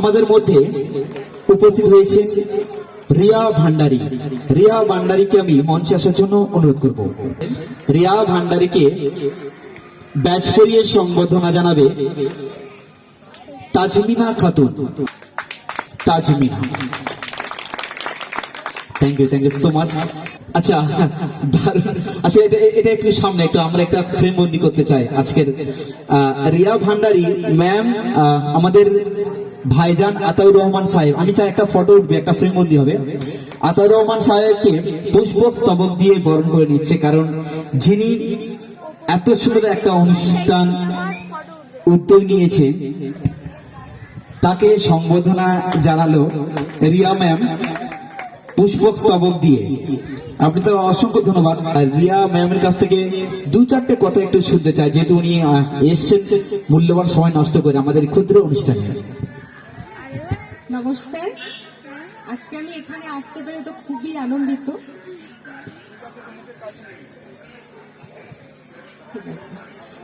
আমাদের মধ্যে উপস্থিত হয়েছেন রিয়া ভান্ডারী। রিয়া ভান্ডারীকে আমি মঞ্চে আসার জন্য অনুরোধ করব। রিয়া ভান্ডারীকে ব্যাচ করিয়ে সম্বোধনা জানাবে Tajmina Khatun. Tajmina. Thank you thank you so much আচ্ছা আচ্ছা এটা এটা একটু সামনে, একটু আমরা একটা ফ্রেম বন্দি করতে চাই আজকের। রিয়া ভান্ডারী ম্যাম আমাদের ভাইজান আতাউর রহমান সাহেব, আমি চাই একটা ফটো উঠবে, একটা ফ্রেম বন্দি হবে। আতাউর রহমান সাহেবকে পুষ্পক স্তবক দিয়ে বরণ করে নিচ্ছে, কারণ যিনি এত সুন্দর একটা অনুষ্ঠান উদ্যোগ নিয়েছে, তাকে সম্বোধনা জানালো রিয়া ম্যাম পুষ্পক স্তবক দিয়ে। আপনি তো অসংখ্য ধন্যবাদ। রিয়া ম্যামের কাছ থেকে দু চারটে কথা একটু শুনতে চাই, যেহেতু উনি এসছেন, মূল্যবান সময় নষ্ট করে আমাদের ক্ষুদ্র অনুষ্ঠানে। নমস্কার। আজকে আমি এখানে আসতে পেরে তো খুবই আনন্দিত।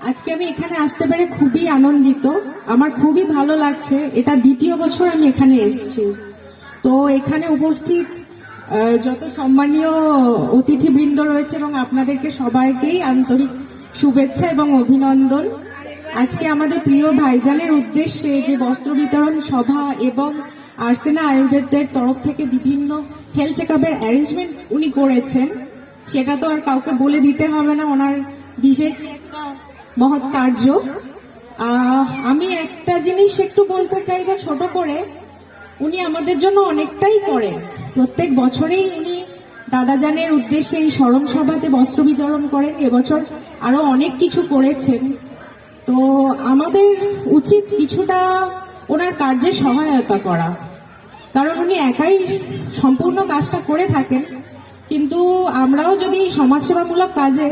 আজকে আমি এখানে আসতে পেরে খুবই আনন্দিত। আমার খুবই ভালো লাগছে। এটা দ্বিতীয় বছর আমি এখানে এসেছি। তো এখানে উপস্থিত যত সম্মানীয় অতিথিবৃন্দ রয়েছে এবং আপনাদেরকে সবাইকেই আন্তরিক শুভেচ্ছা এবং অভিনন্দন। আজকে আমাদের প্রিয় ভাইজানের উদ্দেশ্যে যে বস্ত্র বিতরণ সভা এবং আর্সেনা আয়ুর্বেদের তরফ থেকে বিভিন্ন হেলথ চেক আপের অ্যারেঞ্জমেন্ট উনি করেছেন। সেটা তো আর কাউকে বলে দিতে হবে না, ওনার বিশেষ মহৎ কার্য। আমি একটা জিনিস একটু বলতে চাইব ছোট করে। উনি আমাদের জন্য অনেকটাই করেন। প্রত্যেক বছরেই উনি দাদাজানের উদ্দেশ্যে এই স্মরণ সভাতে বস্ত্র বিতরণ করেন। এবছর আরও অনেক কিছু করেছেন। তো আমাদের উচিত কিছুটা ওনার কার্যে সহায়তা করা। কারণ উনি একাই সম্পূর্ণ কাজটা করে থাকেন। কিন্তু আমরাও যদি সমাজসেবামূলক কাজে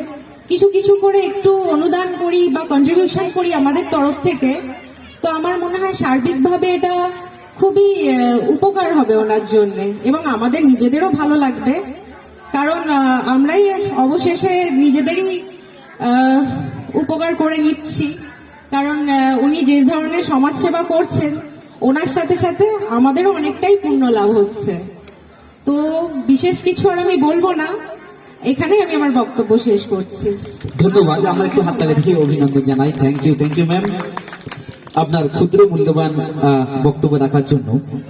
কিছু কিছু করে একটু অনুদান করি বা কন্ট্রিবিউশন করি আমাদের তরফ থেকে, তো আমার মনে হয় সার্বিকভাবে এটা খুবই উপকার হবে ওনার জন্য এবং আমাদের নিজেদেরও ভালো লাগবে। কারণ আমরাই অবশেষে নিজেদেরই উপকার করে নিচ্ছি। কারণ উনি যে ধরনের সমাজসেবা করছেন, ওনার সাথে সাথে আমাদেরও অনেকটাই পুণ্য লাভ হচ্ছে। তো বিশেষ কিছু আর আমি বলব না এখানে আমি আমার বক্তব্য শেষ করছি। ধন্যবাদ, আমরা একটু হাততালি থেকে অভিনন্দন জানাই। Thank you thank you ma'am আপনার ক্ষুদ্র মূল্যবান বক্তব্য রাখার জন্য।